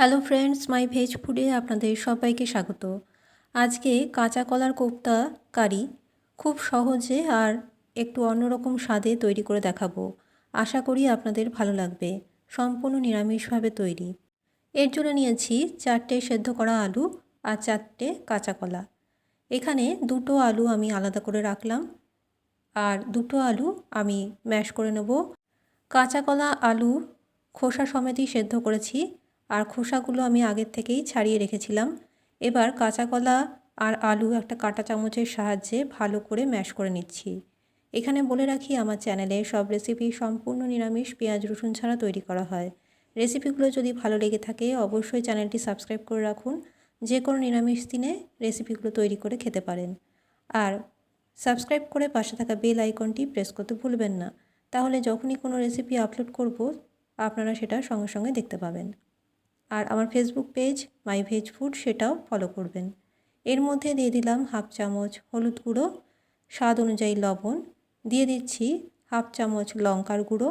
Hello friends, মাই veg ফুডে আপনাদের সবাইকে স্বাগত। আজকে কাঁচা কলার কোপ্তা কারি খুব সহজে আর একটু অন্যরকম স্বাদে তৈরি করে দেখাবো। আশা করি আপনাদের ভালো লাগবে, সম্পূর্ণ নিরামিষভাবে তৈরি। এর জন্য নিয়েছি চারটে সেদ্ধ করা আলু আর চারটে কাঁচা কলা। এখানে দুটো আলু আমি আলাদা করে রাখলাম আর দুটো আলু আমি ম্যাশ করে নেব। কাঁচা কলা, আলু, খোসা সমেতই সেদ্ধ করেছি। আর খোসাগুলো আমি আগের থেকেই ছাড়িয়ে রেখেছিলাম। এবার কাঁচা কলা আর আলু একটা কাঁটা চামচের সাহায্যে ভালো করে ম্যাশ করে নিচ্ছি। এখানে বলে রাখি, আমার চ্যানেলে সব রেসিপি সম্পূর্ণ নিরামিষ পেঁয়াজ, রসুন ছাড়া তৈরি করা হয়। রেসিপিগুলো যদি ভালো লেগে থাকে, অবশ্যই চ্যানেলটি সাবস্ক্রাইব করে রাখুন। যে কোনো নিরামিষ দিনে রেসিপিগুলো তৈরি করে খেতে পারেন। আর সাবস্ক্রাইব করে পাশে থাকা বেল আইকনটি প্রেস করতে ভুলবেন না। তাহলে যখনই কোনো রেসিপি আপলোড করব, আপনারা সেটা সঙ্গে সঙ্গে দেখতে পাবেন। আর আমার Facebook page my veg food সেটাও ফলো করবেন। এর মধ্যে দিয়ে দিলাম হাফ চামচ হলুদ গুঁড়ো, স্বাদ অনুযায়ী লবণ, দিয়ে দিচ্ছি হাফ চামচ লঙ্কার গুঁড়ো।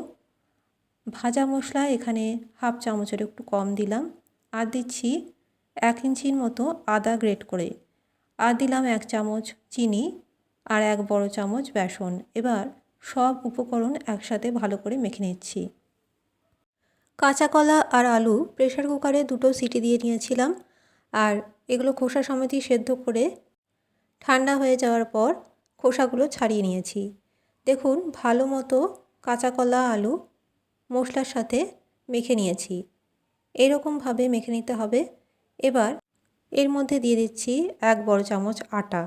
ভাজা মশলা এখানে হাফ চামচের একটু কম দিলাম। আর দিচ্ছি এক ইঞ্চির মতো আদা গ্রেট করে। আর দিলাম এক চামচ চিনি আর এক বড় চামচ বেসন। এবার সব উপকরণ একসাথে ভালো করে মেখে নিচ্ছি। কাঁচা কলা আর আলু প্রেশার কুকারে দুটো সিটি দিয়ে নিয়েছিলাম আর এগুলো খোসা সমেতই সেদ্ধ করে ঠান্ডা হয়ে যাওয়ার পর খোসাগুলো ছাড়িয়ে নিয়েছি। দেখুন, ভালো মতো কাঁচা কলা, আলু মশলার সাথে মেখে নিয়েছি। এরকমভাবে মেখে নিতে হবে। এবার এর মধ্যে দিয়ে দিচ্ছি এক বড় চামচ আটা।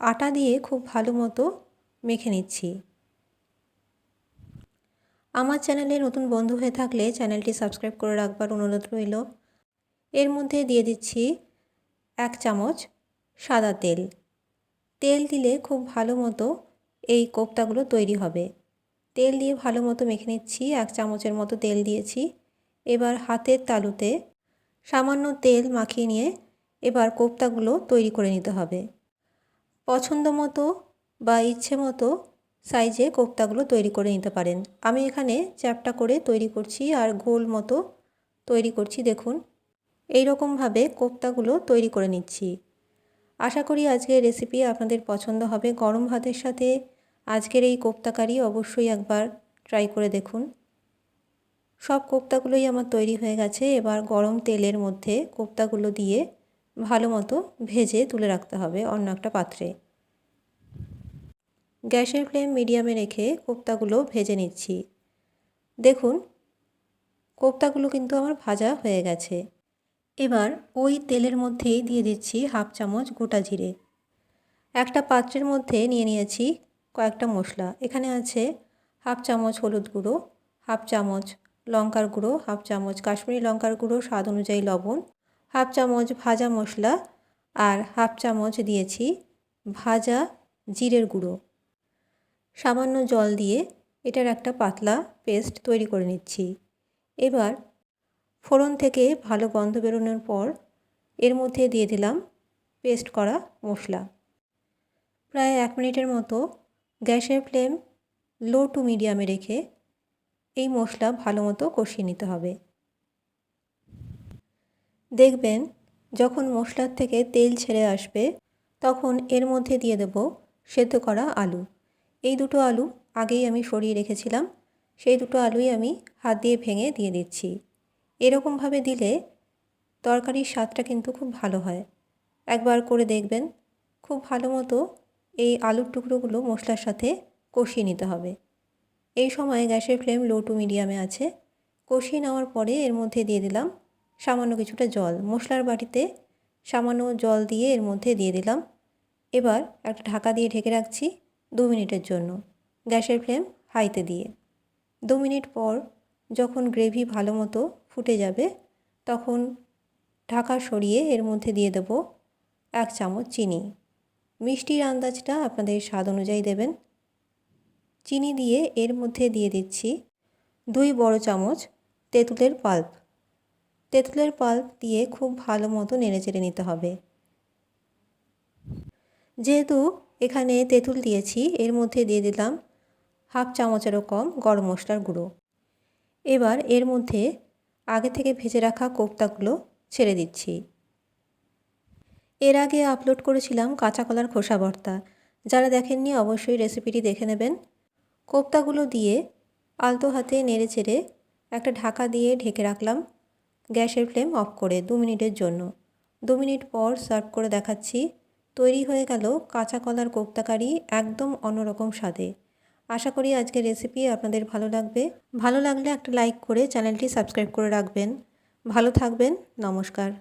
আটা দিয়ে খুব ভালো মতো মেখে নিচ্ছি। আমার চ্যানেলে নতুন বন্ধু হয়ে থাকলে চ্যানেলটি সাবস্ক্রাইব করে রাখবার অনুরোধ রইল। এর মধ্যে দিয়ে দিচ্ছি এক চামচ সাদা তেল। তেল দিলে খুব ভালো মতো এই কোপ্তাগুলো তৈরি হবে। তেল দিয়ে ভালো মতো মেখে নিচ্ছি, এক চামচের মতো তেল দিয়েছি। এবার হাতের তালুতে সামান্য তেল মাখিয়ে নিয়ে এবার কোপ্তাগুলো তৈরি করে নিতে হবে। পছন্দ মতো বা ইচ্ছে মতো সাইজে কোপ্তাগুলো তৈরি করে নিতে পারেন। আমি এখানে চ্যাপটা করে তৈরি করছি আর গোল মতো তৈরি করছি, দেখুন। এই রকমভাবে কোপ্তাগুলো তৈরি করে নিচ্ছি। আশা করি আজকের রেসিপি আপনাদের পছন্দ হবে। গরম ভাতের সাথে আজকের এই কোপ্তাকারি অবশ্যই একবার ট্রাই করে দেখুন। সব কোপ্তাগুলোই আমার তৈরি হয়ে গেছে। এবার গরম তেলের মধ্যে কোপ্তাগুলো দিয়ে ভালো মতো ভেজে তুলে রাখতে হবে অন্য একটা পাত্রে। গ্যাসের ফ্লেম মিডিয়ামে রেখে কোপ্তাগুলো ভেজে নিচ্ছি। দেখুন, কোপ্তাগুলো কিন্তু আমার ভাজা হয়ে গেছে। এবার ওই তেলের মধ্যেই দিয়ে দিচ্ছি হাফ চামচ গোটা জিরে। একটা পাত্রের মধ্যে নিয়ে নিয়েছি কয়েকটা মশলা। এখানে আছে হাফ চামচ হলুদ গুঁড়ো, হাফ চামচ লঙ্কার গুঁড়ো, হাফ চামচ কাশ্মীরি লঙ্কার গুঁড়ো, স্বাদ অনুযায়ী লবণ, হাফ চামচ ভাজা মশলা আর হাফ চামচ দিয়েছি ভাজা জিরের গুঁড়ো। সামান্য জল দিয়ে এটার একটা পাতলা পেস্ট তৈরি করে নিচ্ছি। এবার ফোড়ন থেকে ভালো গন্ধ বেরোনোর পর এর মধ্যে দিয়ে দিলাম পেস্ট করা মশলা। প্রায় এক মিনিটের মতো গ্যাসের ফ্লেম লো টু মিডিয়ামে রেখে এই মশলা ভালো মতো কষিয়ে নিতে হবে। দেখবেন যখন মশলার থেকে তেল ছেড়ে আসবে তখন এর মধ্যে দিয়ে দেব সেদ্ধ করা আলু। এই দুটো আলু আগেই আমি সরিয়ে রেখেছিলাম। সেই দুটো আলুই আমি হাত দিয়ে ভেঙে দিয়ে দিচ্ছি। এরকমভাবে দিলে তরকারির স্বাদটা কিন্তু খুব ভালো হয়। একবার করে দেখবেন, খুব ভালো মতো এই আলুর টুকরোগুলো মশলার সাথে কষিয়ে নিতে হবে। এই সময় গ্যাসের ফ্লেম লো টু মিডিয়ামে আছে। কষিয়ে নেওয়ার পরে এর মধ্যে দিয়ে দিলাম সামান্য কিছুটা জল। মশলার বাটিতে সামান্য জল দিয়ে এর মধ্যে দিয়ে দিলাম। এবার একটা ঢাকা দিয়ে ঢেকে রাখছি। দু মিনিটের জন্য গ্যাসের ফ্লেম হাইতে দিয়ে। দু মিনিট পর যখন গ্রেভি ভালো মতো ফুটে যাবে, তখন ঢাকা সরিয়ে এর মধ্যে দিয়ে দেব এক চামচ চিনি। মিষ্টির আন্দাজটা আপনাদের স্বাদ অনুযায়ী দেবেন। চিনি দিয়ে এর মধ্যে দিয়ে দিচ্ছি দুই বড় চামচ তেঁতুলের পাল্প। তেঁতুলের পাল্প দিয়ে খুব ভালো মতো নেড়ে চেড়ে নিতে হবে। যেহেতু এখানে তেঁতুল দিয়েছি, এর মধ্যে দিয়ে দিলাম হাফ চামচেরও কম গরম মশলার গুঁড়ো। এবার এর মধ্যে আগে থেকে ভেজে রাখা কোপ্তাগুলো ছেড়ে দিচ্ছি। এর আগে আপলোড করেছিলাম কাঁচা কলার খোসা ভর্তা। যারা দেখেননি, অবশ্যই রেসিপিটি দেখে নেবেন। কোপ্তাগুলো দিয়ে আলতো হাতে নেড়ে চেড়ে একটা ঢাকা দিয়ে ঢেকে রাখলাম গ্যাসের ফ্লেম অফ করে দু মিনিটের জন্য। দু মিনিট পর সার্ভ করে দেখাচ্ছি। তৈরি হয়ে গেল কাঁচা কলার কোপ্তাকারি একদম অন্যরকম স্বাদে। আশা করি আজকের রেসিপি আপনাদের ভালো লাগবে। ভালো লাগলে একটা লাইক করে চ্যানেলটি সাবস্ক্রাইব করে রাখবেন। ভালো থাকবেন, নমস্কার।